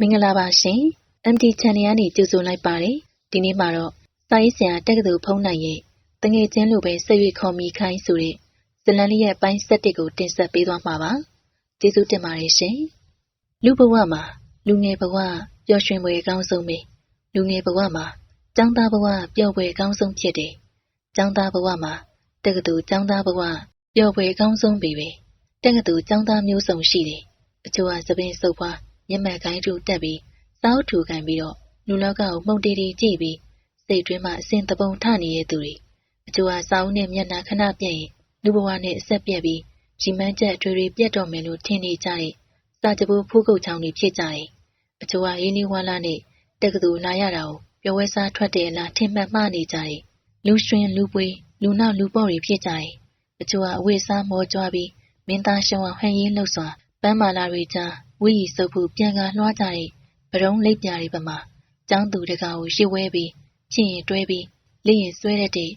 မင်္ဂလာပါရှင်။ MD Channel ကနေကြိုဆိုလိုက်ပါတယ်။ဒီနေ့မှာတော့စာရေးဆရာတက္ကသိုလ်ဖုံးနိုင်ရဲ့တငယ်ချင်းလိုပဲဆက်၍ခေါ်မိခိုင်းဆိုတဲ့ဇလန်လေးရဲ့ပိုင်းဆက်တစ်ကိုတင်ဆက်ပေးသွားမှာပါ။ကျေးဇူးတင်ပါတယ်ရှင်။လူဘဝမှာလူငယ်ဘဝပျော်ရွှင်ပွဲအကောင်းဆုံးပဲ။လူငယ်ဘဝမှာကျောင်းသားဘဝပျော်ပွဲအကောင်းဆုံးဖြစ်တယ်။ကျောင်းသားဘဝမှာတက္ကသိုလ်ကျောင်းသားဘဝပျော်ပွဲအကောင်းဆုံးပဲ။တက္ကသိုလ်ကျောင်းသားမျိုးစုံရှိတယ်။အချို့ကသပင်စုပ်ပွား မျက်မှန်ကိုင်းထူတက်ပြီးစောက်ထူကန်ပြီးတော့လူလောကကိုမှုန်တီတီကြည့်ပြီးစိတ်တွင်းမှာအစင်တပုံထနေတဲ့သူတွေအချို့ကစောင်းနဲ့မျက်နှာခဏပြက်ရင်လူဘဝနဲ့အဆက်ပြက်ပြီးကြီးမန်းချက်အထွေထွေပြက်တော့မယ်လို့ထင်နေကြတဲ့စာကြပိုးဖူးကုတ်ချောင်းတွေဖြစ်ကြတယ်အချို့ကရင်းနှီးဝါလာနဲ့တက္ကသိုလ်လာရတာကိုပျော်ဝဲစားထွက်တယ်လားထင်မှတ်မှနေကြတယ်လူရွှင်လူပွေလူနောက်လူပေါ့တွေဖြစ်ကြတယ်အချို့ကအဝိစားမောကြွားပြီးမင်းသားရှုံအောင်ဟန်ရင်းလှုပ်စွာပန်းမာလာတွေကြား ဝီရီစုပ်ဖို့ပြန်ကားလွှားကြတဲ့ဗရုံးလိပ်ပြာတွေပမာចောင်းသူတကာကိုရှစ်ဝဲပြီးချင်းရင်တွဲပြီးလေရင်ဆွဲရတဲ့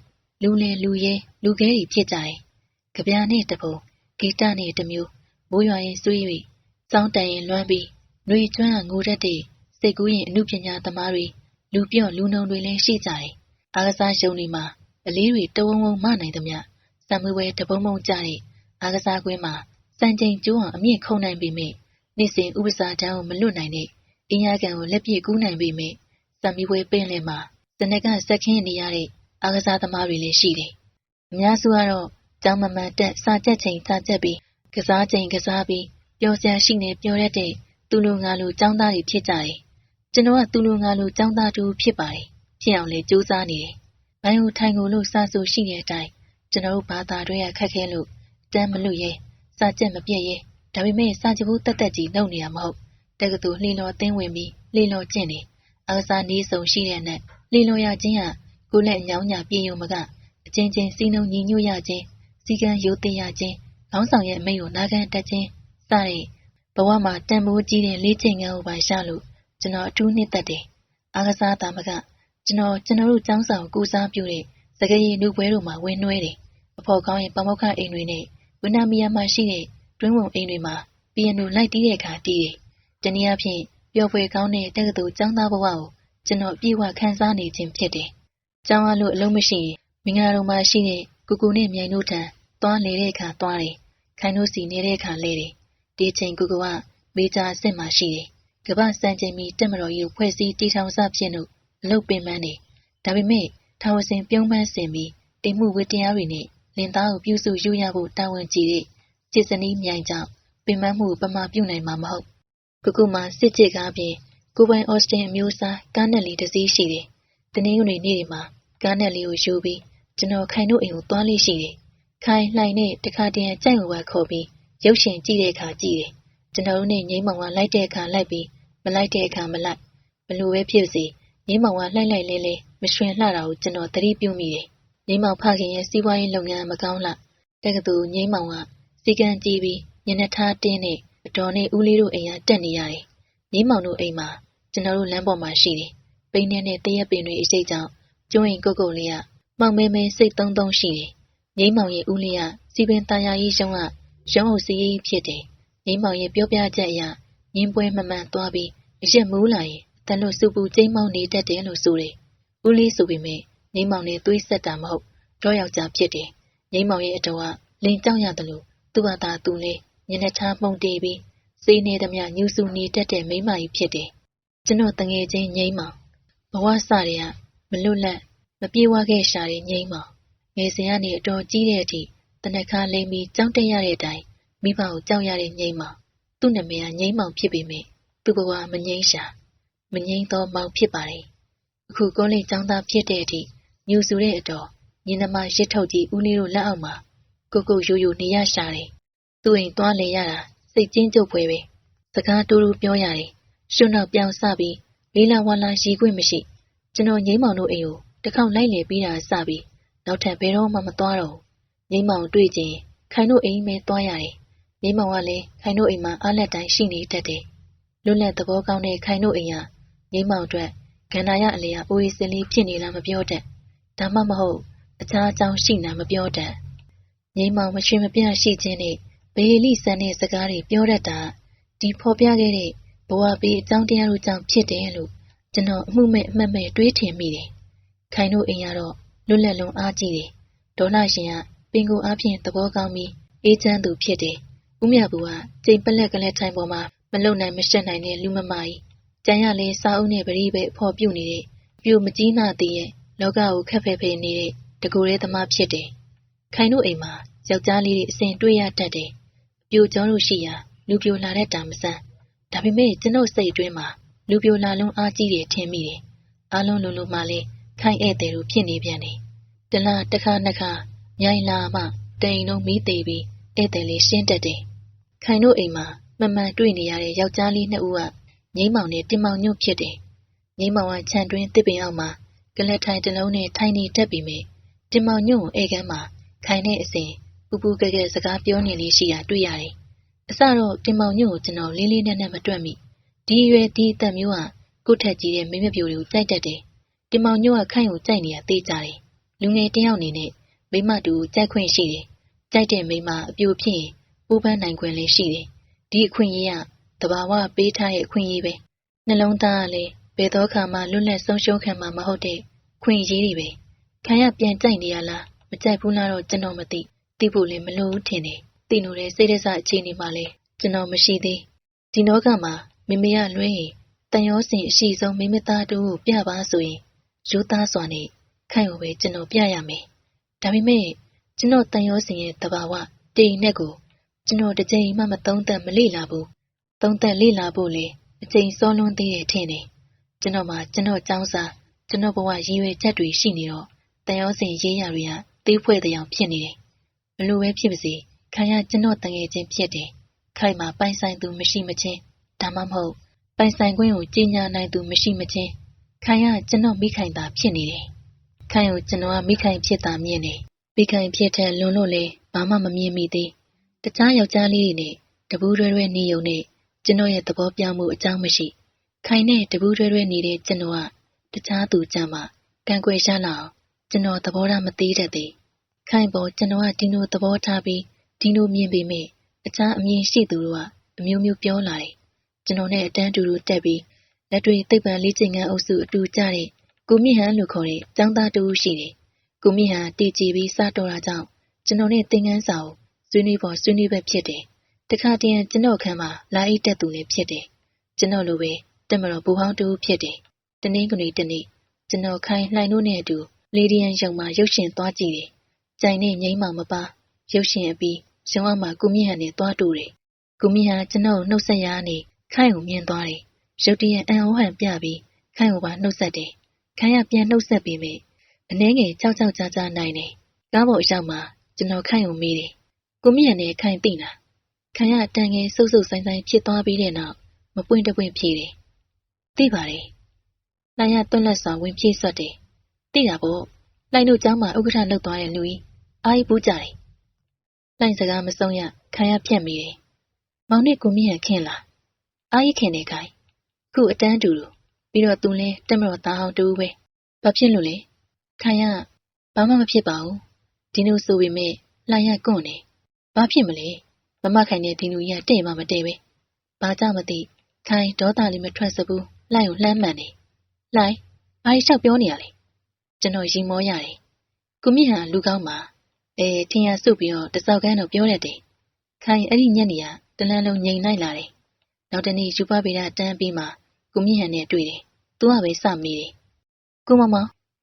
လူလင်လူရဲလူခဲတွေဖြစ်ကြတယ်။ကြပြာနဲ့တပုံဂီတနဲ့တမျိုးမိုးရွာရင်ဆွေး၍စောင်းတန်ရင်လွမ်းပြီးနှွေကျွမ်းငိုတတ်တဲ့စိတ်ကူးရင်အမှုပညာသမားတွေလူပြော့လူနှုံတွေလည်းရှိကြတယ်။အားကစားရှုံတွေမှာအလေးတွေတဝုံဝုံမနိုင်သမျှစံမွေးဝဲတပုံပုံကြတဲ့အားကစားကွင်းမှာစံချိန်ကျိုးအောင်အမြင့်ခုံနိုင်ပေမဲ့ နေ့စဉ်ဥပစာတန်းကိုမလွတ်နိုင်တဲ့အင်းရကန်ကိုလက်ပြကူးနိုင်ပေမဲ့စံမီဝဲပင်လယ်မှာစနက်ကစက်ခင်းနေရတဲ့အားကစားသမားတွေလည်းရှိတယ်။အများစုကတော့ကျောင်းမမှန်တက်စာကြက်ချိန်စာကြက်ပြီးကစားချိန်ကစားပြီးပျော်စရာရှိနေပျော်ရတဲ့သူလူငါလူចောင်းသားတွေဖြစ်ကြတယ်။ကျွန်တော်ကသူလူငါလူចောင်းသားတူဖြစ်ပါတယ်။ဖြစ်အောင်လေကြိုးစားနေတယ်။ဘိုင်းကိုထိုင်ကိုလို့စာဆိုရှိတဲ့အတိုင်းကျွန်တော်တို့ဘာသာတွေကခက်ခဲလို့တမ်းမလွတ်ရဲစာကြက်မပြည့်ရဲ ဒါပေမဲ့စာကြဘူးတက်တက်ကြီးနှုတ်နေရမဟုတ်တက္ကသိုလ်လှီလော်တင်းဝင်ပြီးလှီလော်ကျင့်နေအကစားနေဆုံရှိတဲ့နဲ့လှီလော်ရခြင်းဟာကိုလက်ညောင်းညာပြင်းယုံမကအချင်းချင်းစီးနှုံညီညွတ်ရခြင်းစီကံရိုသေရခြင်းခေါင်းဆောင်ရဲ့အမိန့်ကိုနာခံတတ်ခြင်းစတဲ့ဘဝမှာတန်ဖိုးကြီးတဲ့လေးချိန်ငန်းကိုပါရှာလို့ကျွန်တော်အထူးနှစ်သက်တယ်အာကစားတာမကကျွန်တော်ကျွန်တော်တို့ចောင်းဆောင်ကူစားပြုတဲ့စကရေလူပွဲတို့မှာဝင်နှွဲတယ်အဖော်ကောင်းရဲ့ပမောက္ခအိမ်တွေနဲ့ဝိနာမီယာမှာရှိတဲ့ တွင်းဝုံအိမ်တွေမှာပီယနိုလိုက်တီးတဲ့အခါတီးတယ်။တနည်းအားဖြင့်ပျော်ဖွယ်ကောင်းတဲ့တက္ကသိုလ်ကျောင်းသားဘဝကိုကျွန်တော်ပြေဝခံစားနေခြင်းဖြစ်တယ်။ကျောင်းအားလို့အလုံးမရှိရင်မင်္ဂလာတော်မှာရှိတဲ့ကူကူနဲ့မြိုင်တို့ထံသွားလေတဲ့အခါသွားတယ်။ခိုင်တို့စီနေတဲ့အခါလဲတယ်။ဒီချိန်ကူကူကမေဂျာအဆင့်မှာရှိတယ်။ကမ္ဘာစံချိန်မီတက်မတော်ကြီးကိုဖွဲ့စည်းတည်ထောင်စဖြစ်လို့အလုပ်ပင်ပန်းနေ။ဒါပေမဲ့ထာဝစဉ်ပြုံးပန်းစင်ပြီးတိမ်မှုဝတ္တရားတွေနဲ့လင်သားကိုပြုစုယူရဖို့တာဝန်ကြီးတဲ့ จิตစနီးမြိုင်ကြောင့်ပင်ပန်းမှုပမာပြုနိုင်မှာမဟုတ်။ခုခုမှစစ်ကြစ်ကားပြင်ကိုပိုင်အော်စတင်အမျိုးအစားကားနဲ့လေးတစ်စီးရှိတယ်။တနင်္ဂနွေနေ့တွေမှာကားနဲ့လေးကိုယူပြီးကျွန်တော်ခိုင်တို့အိမ်ကိုသွားလေးရှိတယ်။ခိုင်လှိုင်နဲ့တခါတည်းကြိုက်ဝဝခေါ်ပြီးရုပ်ရှင်ကြည့်တဲ့အခါကြည့်တယ်။ကျွန်တော်တို့နဲ့ငိမ့်မောင်ကလိုက်တဲ့အခါလိုက်ပြီးမလိုက်တဲ့အခါမလိုက်ဘလို့ပဲဖြစ်စီငိမ့်မောင်ကလှိုက်လိုက်လဲလဲမရွှင်လှတာကိုကျွန်တော်သတိပြုမိတယ်။ငိမ့်မောင်ဖခင်ရဲ့စီးပွားရေးလုပ်ငန်းမကောင်းလားတက္ကသိုလ်ငိမ့်မောင်က စီကံကြည့်ပြီးညနေထားတင်းနဲ့အတော်နဲ့ဦးလေးတို့အိမ်ကတက်နေရတယ်။မြင်းမောင်တို့အိမ်မှာကျွန်တော်တို့လမ်းပေါ်မှာရှိတယ်။ပိန်းနဲ့တရက်ပင်တွေအစိတ်ကြောင့်ကျုံးရင်ကုတ်ကုတ်လေးကမောင်မဲမဲစိတ်သုံးသုံးရှိတယ်။မြင်းမောင်ရဲ့ဦးလေးကစီပင်ตาယာကြီးရှုံးကရုံးဟုတ်စီးဖြစ်တယ်။မြင်းမောင်ရဲ့ပြောပြချက်အရမြင်းပွဲမမှန်သွားပြီးအရက်မူးလာရင်တန်လို့စူပူကျိမ်းမောင်းနေတတ်တယ်လို့ဆိုတယ်။ဦးလေးဆိုပေမဲ့မြင်းမောင်နဲ့သွေးဆက်တာမဟုတ်တော့ယောက်ျားဖြစ်တယ်။မြင်းမောင်ရဲ့အတော်ကလင်ကြောက်ရတယ်လို့ သူ့ဘာသာသူလဲညနေချာမှုန်တီးပြီးစေးနေသမျှညူစုနေတတ်တဲ့မိမကြီးဖြစ်တယ်။ကျွန်တော်တငယ်ချင်းငိမ့်မောင်ဘဝစတွေကမလွတ်လပ်မပြေဝခဲ့ရှာတဲ့ငိမ့်မောင်ငယ်စဉ်ကနေအတော်ကြီးတဲ့အထိတနခါလိမ့်ပြီးကြောက်တက်ရတဲ့အတိုင်းမိဘကိုကြောက်ရတဲ့ငိမ့်မောင်သူ့နာမည်ကငိမ့်မောင်ဖြစ်ပေမဲ့သူ့ဘဝမငိမ့်ရှာမငိမ့်သောမောင်ဖြစ်ပါတယ်။အခုကုန်းလေးចောင်းသားဖြစ်တဲ့အထိညူစုတဲ့အတော်ညီနမရစ်ထုတ်ကြီးဦးလေးတို့လက်အောက်မှာ ကိုကိုရိုးရိုးနေရရှာတယ်။သူ့အိမ်သွားလေရတာစိတ်ကျဉ်းကျုပ်ဖွယ်ပဲစကားတူတူပြောရတယ်ရှုံနောက်ပြောင်းစပြီးလေးလာဝါလာရီခွင့်မရှိကျွန်တော်ငိမ့်မောင်တို့အိမ်ကိုတစ်ခေါက်လိုက်လေပြီးတာစပြီးနောက်ထပ်ဘယ်တော့မှမသွားတော့ငိမ့်မောင်တွေ့ချင်းခိုင်တို့အိမ်မဲသွားရတယ်ငိမ့်မောင်ကလည်းခိုင်တို့အိမ်မှာအားလက်တိုင်းရှိနေတတ်တယ်လွတ်လပ်သဘောကောင်းတဲ့ခိုင်တို့အိမ်ကငိမ့်မောင်အတွက်ကန္နာရအလျာအိုးရေးစင်လေးဖြစ်နေလားမပြောတတ်ဒါမှမဟုတ်အခြားအကြောင်းရှိနာမပြောတတ် ငိမ့်မောင်မရှိမပြရှိခြင်းနဲ့ဘေလီဆန်တဲ့စကားတွေပြောတတ်တာဒီဖော်ပြခဲ့တဲ့ဗဘဝပေးအကြောင်းတရားတို့ကြောင့်ဖြစ်တယ်လို့ကျွန်တော်အမှုမဲ့အမှတ်မဲ့တွေးထင်မိတယ်။ခိုင်တို့အိမ်ကတော့လွတ်လပ်လွန်အားကြီးတယ်။ဒေါ်လာရှင်ကပင်ကိုအားဖြင့်သဘောကောင်းပြီးအေးချမ်းသူဖြစ်တယ်။ဦးမြဘူးကကျိန်ပလက်ကလေးထိုင်ပေါ်မှာမလုံနိုင်မရှက်နိုင်တဲ့လူမမာကြီး။ကျန်ရလေစာအုပ်နဲ့ပရိပဲအဖော်ပြုတ်နေတဲ့ပြိုမကြီးနာသေးရဲ့လောကကိုခက်ဖဲဖဲနေတဲ့တကူရဲသမားဖြစ်တယ်။ ခိုင်တို့အိမ်မှာယောက်ျားလေးတွေအစဉ်တွေ့ရတတ်တယ်။ပြိုကျော်လို့ရှိရာလူပြိုလာတဲ့တာမဆန်းဒါပေမဲ့ကျွန်ုပ်စိတ်အတွင်းမှာလူပြိုလာလုံးအားကြီးတယ်ထင်မိတယ်။အားလုံးလုံးလုံးမှလည်းခိုင်ဧည့်သည်လိုဖြစ်နေပြန်တယ်။တလားတစ်ခါနှစ်ခါမြိုင်လာမှတိန်လုံးမီးသေးပြီးဧည့်သည်လေးရှင်းတတ်တယ်။ခိုင်တို့အိမ်မှာမမှန်တွေ့နေရတဲ့ယောက်ျားလေးနှစ်ဦးကငိမ့်မောင်နဲ့တင်မောင်ညွတ်ဖြစ်တယ်။ငိမ့်မောင်ကခြံတွင်းတစ်ပင်အောက်မှာကလက်ထိုင်တစ်လုံးနဲ့ထိုင်နေတတ်ပြီးမြင်တင်မောင်ညွတ်ကိုဧကန်းမှာ ခိုင်တဲ့အစဉ်ပူပူကဲကဲစကားပြောနေလေးရှိတာတွေ့ရတယ်။အစတော့တင်မောင်ညွတ်ကိုကျွန်တော်လေးလေးနက်နက်မတွက်မိ။ဒီရွယ်ဒီအသက်မျိုးကကိုထက်ကြီးတဲ့မင်းမပြိုတွေကိုကြိုက်တတ်တယ်။တင်မောင်ညွတ်ကခိုင်ကိုကြိုက်နေတာသိကြတယ်။လူငယ်တယောက်အနေနဲ့မိမတူကြိုက်ခွင့်ရှိတယ်။ကြိုက်တဲ့မိမအပြိုဖြစ်ရင်ပူပန်းနိုင်ခွင့်လည်းရှိတယ်။ဒီအခွင့်အရေးကတဘာဝပေးထားရဲ့အခွင့်အရေးပဲ။နှလုံးသားကလည်းဘယ်တော့ခါမှလွတ်လပ်ဆုံးရှုံးခံမှာမဟုတ်တဲ့ခွင့်ရေးတွေပဲ။ခံရပြန်ကြိုက်နေရလား မကြိုက်ဘူးလားတော့ကျွန်တော်မသိ။သိဖို့လည်းမလိုဘူးထင်တယ်။သိလို့တဲ့စိတ်ဒဇအခြေအနေမှာလည်းကျွန်တော်မရှိသေး။ဒီနောကမှာမိမရလွှဲရင်တန်ရောစင်အရှိဆုံးမိမသားတို့ကိုပြပါဆိုရင်ရိုးသားစွာနဲ့ခိုင်ကိုပဲကျွန်တော်ပြရမယ်။ဒါပေမဲ့ကျွန်တော်တန်ရောစင်ရဲ့တဘာဝတိမ်နဲ့ကိုကျွန်တော်တစ်ချိန်မှမသုံးသပ်မလေ့လာဘူး။သုံးသပ်လေ့လာဖို့လေအချိန်စောလွန်းသေးရဲ့ထင်တယ်။ကျွန်တော်မှာကျွန်တော်ចောင်းစားကျွန်တော်ဘဝရည်ရွယ်ချက်တွေရှိနေတော့တန်ရောစင်ရေးရတွေက သေးဖွဲ့တဲ့အောင်ဖြစ်နေတယ်။ဘလို့ပဲဖြစ်ပါစေခံရကျွန်တော်တငယ်ချင်းဖြစ်တယ်။ခိုင်မှာပိုင်ဆိုင်သူမရှိမချင်းဒါမှမဟုတ်ပိုင်ဆိုင်ခွင့်ကိုကြီးညာနိုင်သူမရှိမချင်းခိုင်ရကျွန်တော်မိခိုင်သာဖြစ်နေတယ်။ခိုင်ကိုကျွန်တော်ကမိခိုင်ဖြစ်တာမြင်တယ်။မိခိုင်ဖြစ်တဲ့လွန်လို့လေဘာမှမမြင်မိသေး။တခြားယောက်ျားလေးတွေနဲ့တပူးရွဲရွဲနေုံနဲ့ကျွန်တော်ရဲ့သဘောပြောင်းမှုအကြောင်းမရှိ။ခိုင်နဲ့တပူးရွဲရွဲနေတဲ့ကျွန်တော်ကတခြားသူကြမှာကံကွယ်ရှာလာအောင် ကျွန်တော်သဘောထားမသေးတတ်သေး။ခိုင်ပေါ်ကျွန်တော်ကဒီလိုသဘောထားပြီးဒီလိုမြင်ပေမဲ့အခြားအမြင်ရှိသူတို့ကအမျိုးမျိုးပြောလာတယ်။ကျွန်တော်နဲ့အတန်းတူတူတက်ပြီးလက်တွေသိပ္ပံလေးကျင်ငန်းအုပ်စုအတူကြတဲ့ကိုမြင့်ဟန်လို့ခေါ်တဲ့ចောင်းသားတူရှိတယ်။ကိုမြင့်ဟန်တည်ကြည်ပြီးစားတော်တာကြောင့်ကျွန်တော်နဲ့သင်ခန်းစာကိုဆွေးနွေးပေါ်ဆွေးနွေးပဲဖြစ်တယ်။တခါတည်းကျွန်တော်ခန်းမှာလာအိတ်တက်သူလည်းဖြစ်တယ်။ကျွန်တော်လိုပဲတက်မတော်ဘူဟောင်းတူဖြစ်တယ်။တနင်္ဂနွေတနေ့ကျွန်တော်ခိုင်လှိုင်တို့နဲ့အတူ လေဒီယန်ရုံမှာ ရုပ်ရှင်သွားကြည့်တယ်။ကြိုင်နဲ့ငိမ့်မှမပါ ရုပ်ရှင်အပြီးရုံအောင်မှာကိုမြင့်ဟန်နဲ့သွားတူတယ်။ကိုမြင့်ဟန်ကျွန်တော်ကိုနှုတ်ဆက်ရနေခိုင်ကိုမြင်သွားတယ်။ရုတ်တရက်အံ့ဩဟန်ပြပြီးခိုင်ကိုပါနှုတ်ဆက်တယ်။ခိုင်ကပြန်နှုတ်ဆက်ပြီးမိအနှဲငယ်ကြောက်ကြောက်ကြားကြားနိုင်တယ်။ကားပေါ်အရောက်မှာကျွန်တော်ခိုင်ကိုမေးတယ်။ကိုမြင့်ဟန်နဲ့ခိုင်သိလား။ခိုင်ကတန်ငယ်ဆုပ်ဆုပ်ဆိုင်ဆိုင်ဖြစ်သွားပြီးတဲ့နောက်မပွင့်တပွင့်ဖြေတယ်။သိပါတယ်။နိုင်ရတွန့်လက်စွာဝင်ပြေးဆွတ်တယ်။ သိတာပေါ့။နိုင်တို့ကျောင်းမှာဥက္ကဋ္ဌလောက်သွားတဲ့လူကြီးအားကြီးပူးကြတယ်။နိုင်စကားမဆုံးရခံရပြက်မိတယ်။မောင်နဲ့ကိုမြင့်ဟန်ခင်လား။အားကြီးခင်နေခိုင်း။ခုအတန်းတူတူပြီးတော့သူလဲတက်မတော်သားအောင်တူပဲ။ဘာဖြစ်လို့လဲ။ခံရဘာမှမဖြစ်ပါဘူး။ဒီလိုဆိုပေမဲ့လှန်ရကွန့်နေ။ဘာဖြစ်မလဲ။မမခိုင်တဲ့ဒီလူကြီးကတဲ့မှမတဲ့ပဲ။ဘာကြမသိခိုင်ဒေါသလေးမထွက်စဘူး။လိုက်ကိုလှမ်းမှန်နေ။လိုက်အားကြီးလျှောက်ပြောနေရလေ။ ကျွန်တော်ရင်မောရတယ်။ကိုမြင့်ဟန်လူကောင်းမှာအဲထင်ရစုပ်ပြီးတော့တစောက်ကန်းတော့ပြောရတယ်။ခိုင်အဲ့ဒီညနေကတလန်းလုံးငြိမ်လိုက်လာတယ်။နောက်တနေ့ယူပဗေဒတန်းပြီးမှကိုမြင့်ဟန်နဲ့တွေ့တယ်။သူကပဲစမိတယ်။ကိုမမ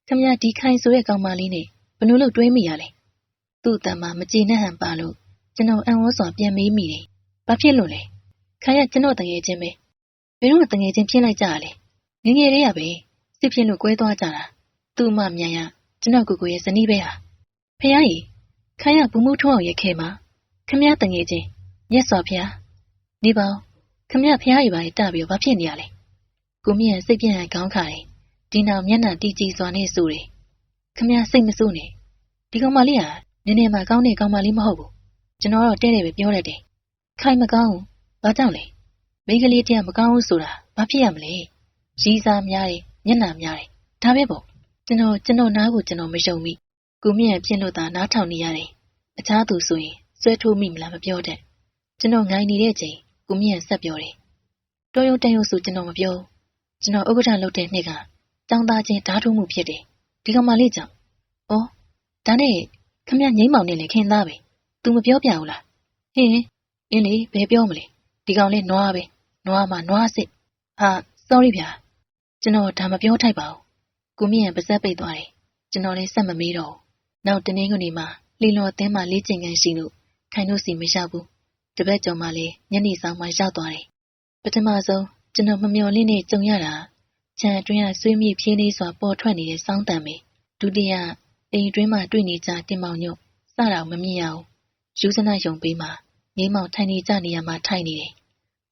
ခမရဒီခိုင်ဆိုတဲ့ကောင်မလေးနဲ့ဘလို့လို့တွဲမိရလဲ။သူ့အတန်မှာမကြည်နဲ့ဟန်ပါလို့ကျွန်တော်အံ့ဩစွာပြန်မေးမိတယ်။ဘာဖြစ်လို့လဲ။ခိုင်ကကျွန်တော်တငယ်ချင်းပဲ။ဘယ်တော့တငယ်ချင်းဖြစ်လိုက်ကြရလဲ။ငငယ်လေးရပဲစစ်ဖြစ်လို့ကွဲသွားကြတာ။ သူ့မမြန်ရကျွန်တော်ကိုကိုရဲ့ဇနီးပဲဟာ။ဖះကြီးခိုင်ရဘူမှုထုံးအောင်ရက်ခဲမှာခမရတငယ်ချင်းမြတ်စွာဘုရားနေပါဦးခမရဖះကြီးပါတပြီးဘာဖြစ်နေရလဲကိုမြင့်စိတ်ပြန့်ခေါင်းခါတယ်ဒီနောက်မျက်နှာတီးကြည်စွာနဲ့ဆိုတယ်ခမရစိတ်မစိုးနဲ့ဒီကောင်မလေးကနည်းနည်းမှကောင်းတဲ့ကောင်မလေးမဟုတ်ဘူးကျွန်တော်တော့တဲ့တယ်ပဲပြောလိုက်တယ်ခိုင်မကောင်းဘူးဘာကြောင့်လဲမိန်းကလေးတရားမကောင်းဘူးဆိုတာဘာဖြစ်ရမလဲရီးစားများတယ်မျက်နှာများတယ်ဒါပဲပေါ့ ကျွန်တော်ကျွန်တော်နားကိုကျွန်တော်မယုံမိကိုမြင့်ဖြစ်လို့သာနားထောင်နေရတယ်အခြားသူဆိုရင်ဆွဲထိုးမိမလားမပြောတတ်ကျွန်တော်ငိုင်းနေတဲ့ချိန်ကိုမြင့်ဆက်ပြောတယ်ပြောရုံတန်ရုံဆိုကျွန်တော်မပြောကျွန်တော်ဥက္ကဋ္ဌလုပ်တဲ့နှစ်ကចောင်းသားချင်းဓာတ်ထုမှုဖြစ်တယ်ဒီကောင်မလေးကြောင့်ဩဒါနဲ့ခမငိမ့်မောင်နဲ့လည်းခင်သားပဲ तू မပြောပြဘူးလားဟင်းအင်းလေဘယ်ပြောမလဲဒီကောင်လေးနွားပဲနွားမှနွားစစ်ဟာ sorry ဗျာကျွန်တော်ဒါမပြောထိုက်ပါဘူး ကိုမြင့်ရပါဇက်ပိတ်သွားတယ်ကျွန်တော်လည်းစက်မမေးတော့နောက်တနင်္ဂနွေမှာလီလော်အသင်းမှာလေ့ကျင့်ခန်းရှိလို့ခိုင်တို့စီမရောက်ဘူးတပတ်ကျော်မှလည်းညနေဆောင်မှရောက်သွားတယ်ပထမဆုံးကျွန်တော်မမျှော်လင့်နဲ့ကြုံရတာခြံအတွင်းကဆွေးမြေ့ဖြင်းလေးစွာပေါ်ထွက်နေတဲ့စောင်းတံပဲဒုတိယအိမ်အတွင်းမှာတွေ့နေကြတင်မောင်ညွတ်စတာမမြင်ရအောင်ယူဇနာယုံပေးမှာငိမ့်မောင်ထိုင်နေကြနေရမှာထိုင်နေတယ်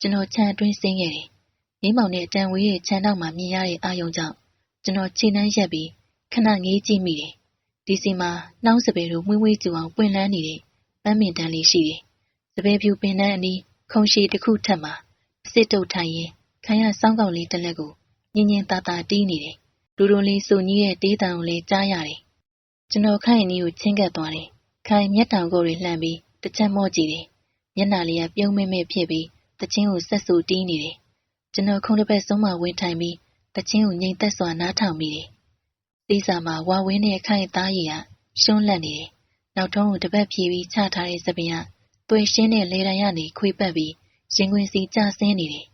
ကျွန်တော်ခြံအတွင်းဆင်းခဲ့တယ်ငိမ့်မောင်နဲ့အတန်ဝေးရဲ့ခြံနောက်မှာမြင်ရတဲ့အာယုံကြောင့် ကျွန်တော်ခြေနှမ်းရက်ပြီးခဏငေးကြည့်မိတယ်ဒီစီမှာနှောင်းစပယ်တို့မွေးမွေးကြူအောင်ပွင့်လန်းနေတဲ့ပန်းမင်တန်းလေးရှိတယ်စပယ်ဖြူပင်နှန်းအနီးခုံရှိတစ်ခုထက်မှာအစ်စ်တုတ်ထိုင်ရင်ခံရစောင်းကောင်လေးတစ်လက်ကိုညင်ညင်သာသာတီးနေတယ်လူတို့လေးစုံကြီးရဲ့တေးတံကိုလည်းကြားရတယ်ကျွန်တော်ခိုင်အနီးကိုချင်းကပ်သွားတယ်ခိုင်မျက်တောင်ကိုတွေလှမ်းပြီးတစ်ချက်မော့ကြည့်တယ်မျက်နှာလေးကပြုံးမဲမဲဖြစ်ပြီးတချင်းကိုဆက်ဆူတီးနေတယ်ကျွန်တော်ခုံးတစ်ပတ်ဆုံးမဝင်ထိုင်ပြီး တချင်းကိုငိမ်သက်စွာနားထောင်မိတယ်သီးစာမှာဝါဝင်းနဲ့ခိုင်သားရည်ကရှုံးလန့်နေတယ်နောက်ထုံးကိုတပတ်ဖြီးပြီးချထားတဲ့စပင်ကသွေရှင်းတဲ့လေတံရနေခွေပတ်ပြီးရင်ခွင်စီကျဆင်းနေတယ်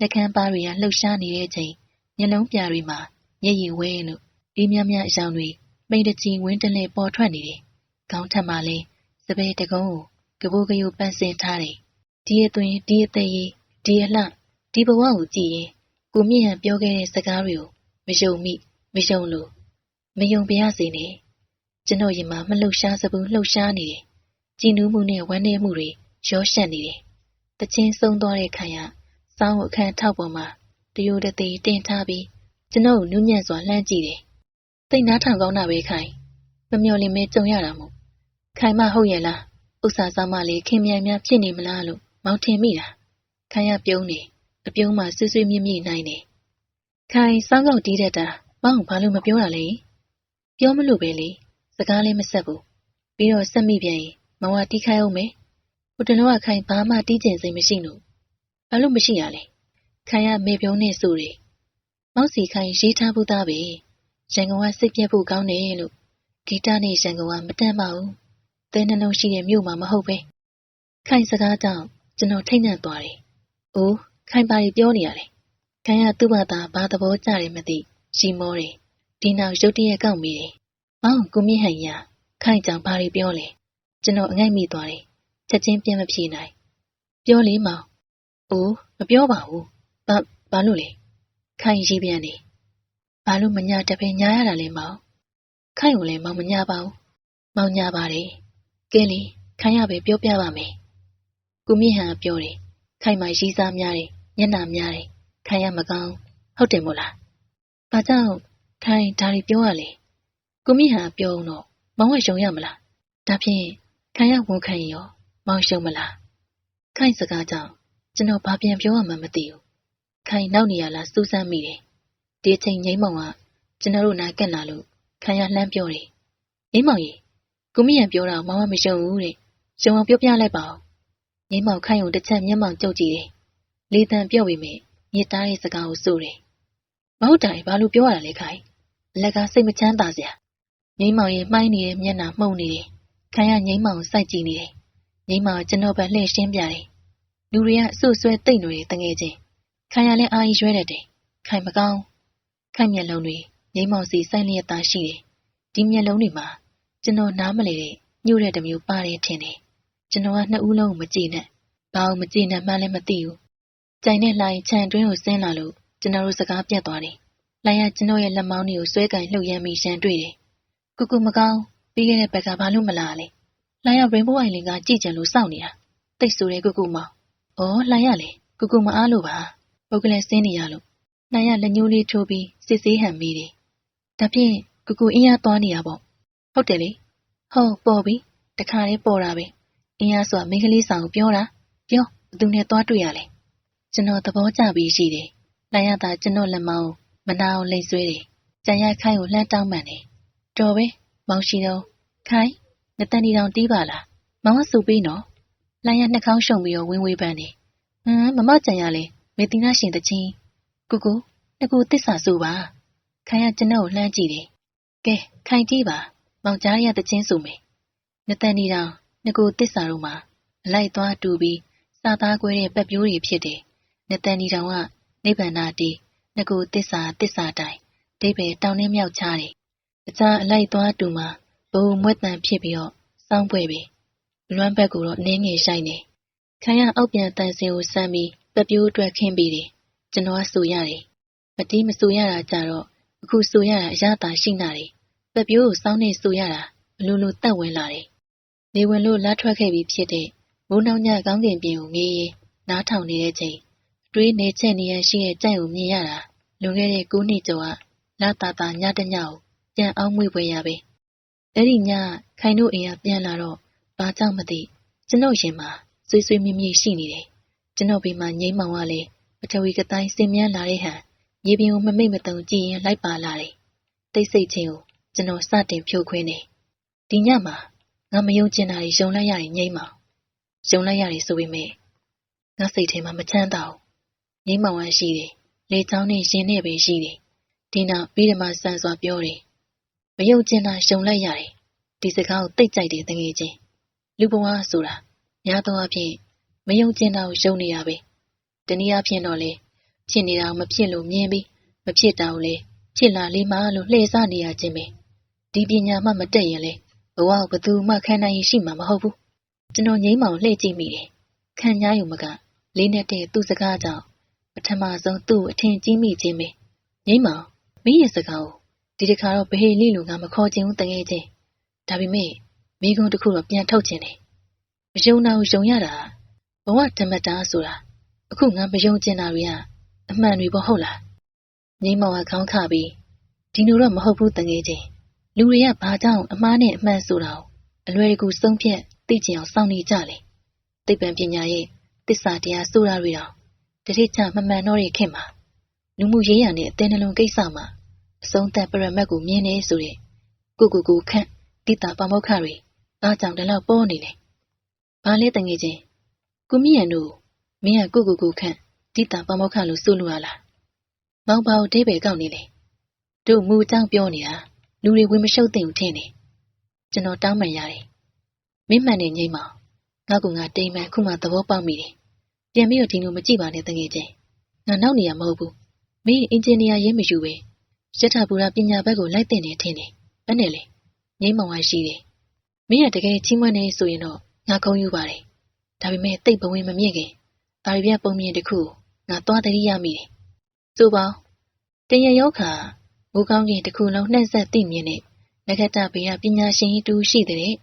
နှကန်းပါးတွေကလှုပ်ရှားနေတဲ့အချိန်မျက်လုံးပြာတွေမှာမျက်ရည်ဝဲလို့ဒီမြမြအယောင်တွေမိန်တချီဝင်းတလဲပေါ်ထွက်နေတယ်။ခေါင်းထက်မှလည်းစပယ်တကုံးကိုကပိုးကယုပန်းစင်ထားတယ်။ဒီအသွင်ဒီအသေးကြီးဒီအလှဒီဘဝကိုကြည့်ရင် ကိုမြင့်ဟန်ပြောခဲ့တဲ့စကားတွေကိုမယုံမိမယုံလို့မယုံပြရစေနဲ့ကျွန်တော်ရင်မှာမလှုပ်ရှားစဘူးလှုပ်ရှားနေတယ်ကြည်နူးမှုနဲ့ဝမ်းနည်းမှုတွေရောရှက်နေတယ်တချင်းဆုံးသွားတဲ့ခံရစောင်းကိုအခန်းထောက်ပေါ်မှာတရိုတသေးတင်ထားပြီးကျွန်တော်နူးညံ့စွာလှမ်းကြည့်တယ်တိတ်နားထောင်ကောင်းတာပဲခိုင်မမျော်လင့်မဲကြုံရတာမို့ခိုင်မဟုတ်ရဲ့လားဥစ္စာဆောင်မလေးခင်မြိုင်များဖြစ်နေမလားလို့မောင်ထင်မိတာခိုင်ရပြုံးနေ အပြုံးမှဆွေးဆွေးမြင့်မြင့်နိုင်နေခိုင်စောင်းကောက်တီးတတ်တာမောင်ဘာလို့မပြောတာလဲပြောမလို့ပဲလေစကားလည်းမဆက်ဘူးပြီးတော့ဆက်မိပြန်ရင်မောင်ကတီးခိုင်းအောင်မယ်ဟိုတလောကခိုင်ဘာမှတီးကျင်စိတ်မရှိလို့ဘာလို့မရှိရလဲခိုင်ရမေပြုံးနေဆိုတယ်မောက်စီခိုင်ရေးထားဘူးသားပဲရန်ကုန်ကစိတ်ပြက်ဖို့ကောင်းတယ်လို့ဂီတနဲ့ရန်ကုန်ကမတန်ပါဘူးသဲနှလုံးရှိတဲ့မြို့မှာမဟုတ်ပဲခိုင်စကားကြောင့်ကျွန်တော်ထိတ်နှံ့သွားတယ်အိုး ခိုင်ပါရီပြောနေရတယ်ခိုင်ကသူ့ဘာသာဘာသဘောကျတယ်မသိရီမောတယ်ဒီနောက်ရုတ်တရက်ကောက်မိတယ်။မောင်ကိုမြင့်ဟန်ရခိုင်ကြောင်ဘာတွေပြောလဲ။ကျွန်တော်အငိုက်မိသွားတယ်။ချက်ချင်းပြန်မဖြေနိုင်။ပြောလေမောင်။အိုးမပြောပါဘူး။ဘာဘာလို့လဲ။ခိုင်ရေးပြန်နေ။ဘာလို့မညာတပင်ညာရတာလဲမောင်။ခိုင်ကိုလည်းမောင်မညာပါဘူး။မောင်ညာပါတယ်။ကဲလေခိုင်ရပဲပြောပြပါမယ်။ကိုမြင့်ဟန်ပြောတယ်။ခိုင်မရီးစားများတယ်။ မျက်နှာများတယ်။ခိုင်ရမကောင်းဟုတ်တယ်မို့လား။ဘာကြောင့်ခိုင်ဒါတွေပြောရလေကိုမိဟာပြောအောင်တော့မောင်ဝရှုံရမလားဒါဖြင့်ခိုင်ရဝန်ခံရောမောင်ရှုံမလားခိုင်စကားကြောင့်ကျွန်တော်ဘာပြန်ပြောရမှမသိဘူးခိုင်နောက်နေရလားစူးစမ်းမိတယ်ဒီအချိန်ငိမ့်မောင်ကကျွန်တော်တို့နားကက်လာလို့ခိုင်ရလှမ်းပြောတယ်ငိမ့်မောင်ကြီးကိုမိဟန်ပြောတာမောင်ကမရှုံဘူးတဲ့ရှုံအောင်ပြောပြလိုက်ပါဦးငိမ့်မောင်ခိုင်ကိုတစ်ချက်မျက်မှောင်ကြုတ်ကြည့်တယ် လေတံပြော့ပေမဲ့မြေသားရဲ့စကားကိုစိုးတယ်မဟုတ်တာဘာလို့ပြောရတာလဲခိုင်လက်ကစိတ်မချမ်းသာစရာငိမ့်မောင်ရဲ့မှိုင်းနေတဲ့မျက်နှာမှုန်နေတယ်ခံရငိမ့်မောင်စိုက်ကြည့်နေတယ်ငိမ့်မောင်ကျွန်တော်ပဲလှည့်ရှင်းပြတယ်လူတွေကအဆုဆွဲတိတ်နေတယ်တငယ်ချင်းခံရလဲအာရီရွဲတယ်တဲ့ခိုင်မကောင်းခိုင်မျက်လုံးတွေငိမ့်မောင်စီစိုက်လျက်သားရှိတယ်ဒီမျက်လုံးတွေမှာကျွန်တော်နားမလဲတဲ့ညှို့တဲ့တမျိုးပါတယ်ထင်တယ်ကျွန်တော်ကနှစ်ဦးလုံးကိုမကြည့်နဲ့ဘာလို့မကြည့်နဲ့မှန်းလည်းမသိဘူး ကြိုင်နဲ့လှိုင်းခြံတွင်းကိုဆင်းလာလို့ကျွန်တော်တို့စကားပြတ်သွားတယ်လိုင်ရကျွန်တော်ရဲ့လက်မောင်းတွေကိုဆွဲကင်လှုပ်ရမ်းမိရှမ်းတွေ့တယ်။ကူကူမကောင်းပြီးခဲ့တဲ့ဘက်ကဘာလို့မလာလဲ။လိုင်ရ Rainbow Island ကကြည့်ကြံလို့စောင့်နေတာ။တိတ်ဆိုတဲ့ကူကူမောင်။အော်လိုင်ရလေကူကူမအားလို့ပါ။ပုတ်ကလေးဆင်းနေရလို့။လိုင်ရလက်ညှိုးလေးထိုးပြီးစစ်ဆေးဟန်မိတယ်။ဒါဖြင့်ကူကူအင်းရသွားနေရပေါ့။ဟုတ်တယ်လေ။ဟုတ်ပေါ်ပြီ။တခါလေးပေါ်တာပဲ။အင်းရဆိုတာမိန်းကလေးဆောင်ကိုပြောတာ။ပြောဘသူနဲ့သွားတွေ့ရလဲ။ ကျွန်တော်သဘောကျပြီးရှိတယ်။လိုင်ရတာကျွန်တော်လက်မောင်းမနာအောင်လိမ့်ဆွဲတယ်။ကြံရိုက်ခိုင်းကိုလှမ်းတောင်းပန်တယ်။တော်ပဲမောင်ရှိတော့ခိုင်းငတန်ဒီတောင်တီးပါလား။မောင်ကစူပေးနော်။လိုင်းရနှာခေါင်းရှုံပြီးတော့ဝင်းဝေးပန်းနေ။ဟမ်မမကြံရလဲမေတိနာရှင်တချင်းကိုကိုငကိုတစ္ဆာဆိုပါခိုင်ကကျွန်တော်ကိုလှမ်းကြည့်တယ်ကဲခိုင်ကြည့်ပါမောင်ကြားရတချင်းဆိုမယ်နတန်ဒီတောင်ငကိုတစ္ဆာတို့မှာအလိုက်သွားတူပြီးစာသားကွဲတဲ့ပတ်ပြိုးတွေဖြစ်တယ် နတန်ဒီတောင်ကနိဗ္ဗာန်နာတီငကိုတစ္ဆာတစ္ဆာတိုင်ဒိဗေတောင်းနှင်းမြောက်ချတယ်အခြားအလိုက်သွားတူမှာဘုံမွက်တန်ဖြစ်ပြီးတော့စောင်းပွဲပြီလွမ်းဘက်ကိုတော့နင်းငယ်ဆိုင်နေခိုင်ရအောက်ပြန်တန်စင်ကိုစမ်းပြီးပပြိုးအတွက်ခင်းပြီးတယ်ကျွန်တော်ကဆိုရတယ်မတီးမဆိုရတာကြတော့အခုဆိုရတာအရသာရှိနာတယ်ပပြိုးကိုစောင်းနေဆိုရတာအလိုလိုတက်ဝင်လာတယ်နေဝင်လို့လာထွက်ခဲ့ပြီးဖြစ်တဲ့မိုးနှောင်းညကောင်းကင်ပြင်ကိုငေးရင်နားထောင်နေတဲ့ချိန်အ တွေးနေချက်နေရရှိတဲ့ကြိုက်ကိုမြင်ရတာလွန်ခဲ့တဲ့9နှစ်ကျော်ကလာတာတာညတညကိုပြန်အောင်မွေပွဲရပဲအဲ့ဒီညခိုင်တို့အိမ်ကပြန်လာတော့ဘာကြောင့်မသိကျွန်ုပ်ရင်မှာဆွေးဆွေးမြင့်မြင့်ရှိနေတယ်ကျွန်ုပ်ဘေးမှာငိမ့်မောင်ကလည်းပထဝီကတိုင်းစင်မြန်းလာတဲ့ဟန်မြေပြင်ကိုမမိတ်မတုံကြည့်ရင်လိုက်ပါလာတယ်တိတ်ဆိတ်ချင်းကိုကျွန်တော်စတင်ဖြိုခွင်းနေဒီညမှာငါမယုံကျင်တာတွေယုံလိုက်ရတယ်ငိမ့်မောင်ယုံလိုက်ရတယ်ဆိုပေမဲ့ငါစိတ်ထဲမှာမချမ်းသာဘူး ငိမ့်မောင်ကရှိတယ်လေချောင်းနဲ့ရင်နဲ့ပဲရှိတယ်ဒီနောက်ပြီးဓမ္မဆန်စွာပြောတယ်မယုံကျင်တာယုံလိုက်ရတယ်ဒီစကားကိုတိတ်ကြိုက်တယ်တကယ်ချင်းလူဘဝဆိုတာများသောအားဖြင့်မယုံကျင်တာကိုယုံနေရပဲတနည်းအားဖြင့်တော့လေဖြစ်နေတာကိုမဖြစ်လို့မြင်ပြီးမဖြစ်တာကိုလေဖြစ်လာလေးမှလို့လှည့်စားနေရခြင်းပဲဒီပညာမှမတက်ရင်လေဘဝကိုဘယ်သူမှခံနိုင်ရရှိမှာမဟုတ်ဘူးကျွန်တော်ငိမ့်မောင်လှည့်ကြည့်မိတယ်ခံညားယူမကလေးနဲ့တဲ့သူ့စကားကြောင့် ပထမဆုံးသူ့အထင်ကြီးမိခြင်းပဲငိမ့်မောင်မိရဲ့စကားကိုဒီတစ်ခါတော့ဘဟေလိလူကမခေါ်ချင်ဘူးတကယ်ချင်းဒါပေမဲ့မိကုံတစ်ခုတော့ပြန်ထုတ်ခြင်းတယ်မယုံတာကိုယုံရတာဘဝဓမ္မတာဆိုတာအခုငါမယုံကျင်တာတွေကအမှန်တွေပေါ့ဟုတ်လားငိမ့်မောင်ကခေါင်းခပြီးဒီလိုတော့မဟုတ်ဘူးတကယ်ချင်းလူတွေကဘာကြောင့်အမှားနဲ့အမှန်ဆိုတာကိုအလွယ်တကူဆုံးဖြတ်သိကျင်အောင်စောင့်နေကြလေသိပ္ပံပညာရဲ့တစ္ဆာတရားဆိုတာတွေတော့ တတိချမမှန်တော့တဲ့ခင်မှာလူမှုရေးရနဲ့အတင်းနှလုံးကိစ္စမှာအဆုံးသက်ပရမတ်ကိုမြင်နေဆိုတဲ့ကိုကိုကိုခန့်တိတာပမောက္ခတွေအားကြောင့်တလောက်ပေါ်နေလေ။ဘာလဲတငယ်ချင်းကိုမြင့်တို့မင်းကကိုကိုကိုခန့်တိတာပမောက္ခလို့ဆိုလို့ရလား။မောင်ပါကိုဒိဗေကောက်နေလေ။တို့မူအကြောင်းပြောနေတာလူတွေဝင်မရှုပ်သိဘူးထင်တယ်။ကျွန်တော်တောင်းပန်ရတယ်။မင်းမှန်နေငိမ့်မောင်ငါကငါတိမ်မှန်ခုမှသဘောပေါက်မိတယ်။ ပြန်ပြီးတော့ဒီလိုမကြည့်ပါနဲ့တငယ်ချင်းငါနောက်နေရမဟုတ်ဘူး။မင်းအင်ဂျင်နီယာရေးမယူပဲရထဘူရပညာဘက်ကိုလိုက်တင်နေထင်တယ်။ဘယ်နဲ့လဲငိမ့်မောင်ဝရှိတယ်။မင်းကတကယ်ချင်းမွနေဆိုရင်တော့ငါကုန်းယူပါတယ်။ဒါပေမဲ့တိတ်ဘဝင်မမြင့်ခင်ဒါရီပြပုံမြင်တစ်ခုငါသွားတရိရမိတယ်။ဆိုပါတရယောခါမူကောင်းကြီးတစ်ခုလုံးနှက်ဆက်သိမြင်တဲ့နဂတဗေယပညာရှင်တူရှိတဲ့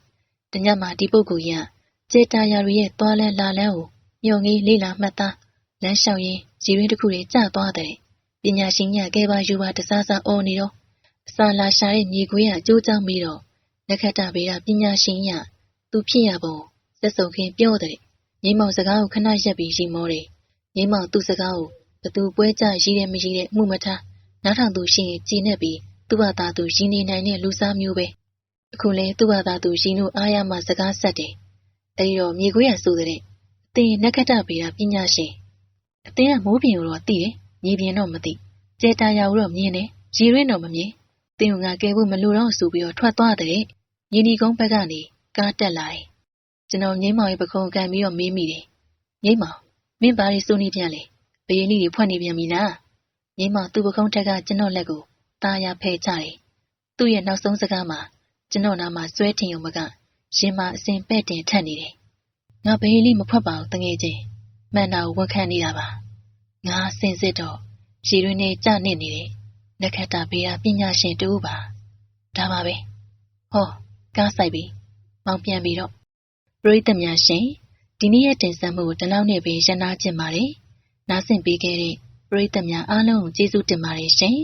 တညမှာဒီပုဂ္ဂိုလ်ကြီးကကျေတာယာတွေရဲ့သွားလဲလာလန်းကို ညုံကြီးလေးလာမှတ်သားလမ်းလျှောက်ရင်းရည်ရင်းတစ်ခုတွေကျသွားတဲ့ပညာရှင်ညကဲပါယူပါတစားစားအော်နေတော့အစာလာရှာတဲ့ညီကွေးကအကျိုးကြောင့်ပြီးတော့လက်ခတ်တာဘေးကပညာရှင်ညသူဖြစ်ရပုံစက်စုံခင်းပြောတဲ့ညီမောင်စကားကိုခဏရက်ပြီးရီမောတယ်ညီမောင်သူ့စကားကိုဘသူပွဲကြရီးတယ်မရီးတဲ့မှုမထားနားထောင်သူရှင်ကြည်နေပြီးသူ့ဘာသာသူရင်းနေနိုင်တဲ့လူစားမျိုးပဲအခုလဲသူ့ဘာသာသူရင်းတို့အားရမှစကားဆက်တယ်အဲဒီတော့မြေခွေးရဆိုတဲ့ အတင်နက္ခတ္တဗေဒပညာရှင်အတင်းကမိုးပြင်ကိုတော့သိတယ်မြေပြင်တော့မသိကျဲတာယာကိုတော့မြင်တယ်ရေရင်းတော့မမြင်တင်းကကဲဖို့မလိုတော့ဆိုပြီးတော့ထွက်သွားတဲ့ညီနီကုန်းဘက်ကနေကားတက်လာတယ်ကျွန်တော်ငိမ့်မောင်ရဲ့ပခုံးကန်ပြီးတော့မေးမိတယ်ငိမ့်မောင်မင်းဘာတွေစိုးနေပြန်လဲဘယင်းလေးတွေဖွက်နေပြန်ပြီလားငိမ့်မောင်သူ့ပခုံးထက်ကကျွန်တော်လက်ကိုตาရဖဲကြတယ်သူ့ရဲ့နောက်ဆုံးစကားမှာကျွန်တော်နာမှာစွဲထင်ုံမကရင်မအစဉ်ပဲ့တင်ထက်နေတယ် ငါဘယင်းလေးမဖွက်ပါဘူးတငယ်ချင်းမှန်တာကိုဝန်ခံနေတာပါငါစင်စစ်တော့ရည်ရင်းနဲ့ကြနစ်နေတယ်လက်ခတ်တာဘေးကပညာရှင်တူပါဒါပါပဲဟောကားဆိုင်ပြီမောင်ပြန်ပြီတော့ပရိသတ်များရှင်ဒီနေ့ရဲ့တင်ဆက်မှုကိုဒီလောက်နဲ့ပဲရနာကျင်ပါတယ်နားဆင်ပေးခဲ့တဲ့ပရိသတ်များအားလုံးကိုကျေးဇူးတင်ပါတယ်ရှင်